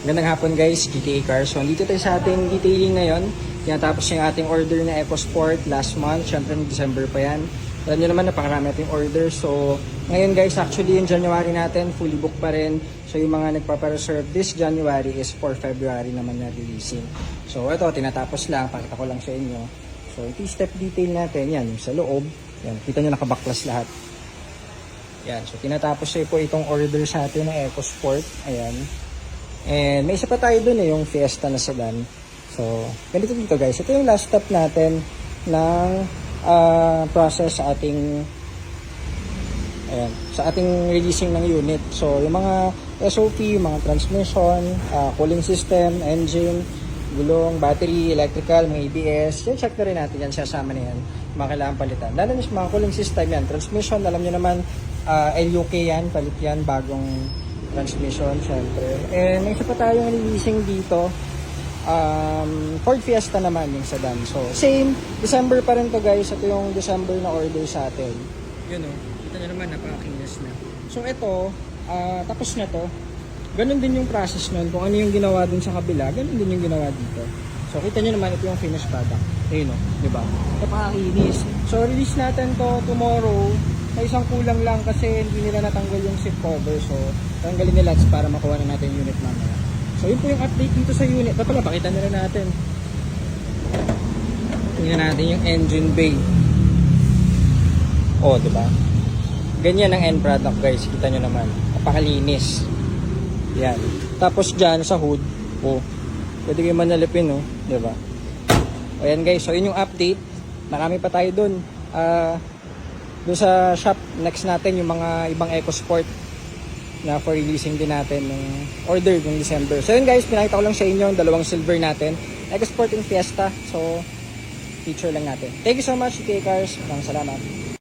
Gandang hapon guys, GTA Cars. So, dito tayo sa ating detailing ngayon. Tinatapos yung ating order na EcoSport last month. Siyempre, December pa yan. Alam nyo naman, napakarami nating order. So, ngayon guys, actually yung January natin, fully booked pa rin. So, yung mga nagpapareserve this January is for February naman na releasing. So, ito, tinatapos lang. Pakita ko lang sa inyo. So, ito yung step detail natin. Yan, yung sa loob. Yan, kita nyo nakabaklas lahat. Yan, so tinatapos siya po itong order sa atin ng EcoSport. Ayan. And may isa pa tayo dun eh, yung Fiesta na sedan. So, ganito dito guys. Ito yung last step natin ng ah, process sa ating ayan, sa ating releasing ng unit. So, yung mga SOP, yung mga transmission, ah, cooling system, engine, gulong, battery, electrical, mga ABS, yan check na rin natin yan, sasama na yan, mga kailangan palitan. Lalo na sa mga cooling system yan, transmission, alam nyo naman, ah, LUK yan, palit yan, bagong transmission, syempre. And may isa pa tayong releasing dito, um, Ford Fiesta naman yung sedan. So, same, December pa rin to guys. Ito yung December na order sa atin. Yun o, kita nyo naman, napaka-kinis na. So, ito, ah, tapos na to. Ganon din yung process nun. Kung ano yung ginawa dun sa kabila, ganon din yung ginawa dito. So, kita nyo naman, ito yung finished product. Ayun o, di ba? Napaka-kinis. So, release natin to tomorrow. May isang kulang lang kasi hindi nila natanggal yung seat cover. So, tanggalin nila para makuha na natin yung unit mamaya. So, yun po yung update dito sa unit. Ito pala, pakita nila natin. Tingnan natin yung engine bay. Oh, di ba? Ganyan ang end product, guys. Kita nyo naman. Napakalinis. Yan. Tapos dyan sa hood, oh, pwede kayo manalipin. Di ba? O yan, guys. So, yun yung update. Marami pa tayo dun. Ah, dun sa shop, next natin yung mga ibang EcoSport na for releasing din natin ng order ng December. So yun guys, pinakita ko lang sa inyo yung dalawang silver natin. EcoSport and Fiesta. So, feature lang natin. Thank you so much, TK Cars. Maraming salamat.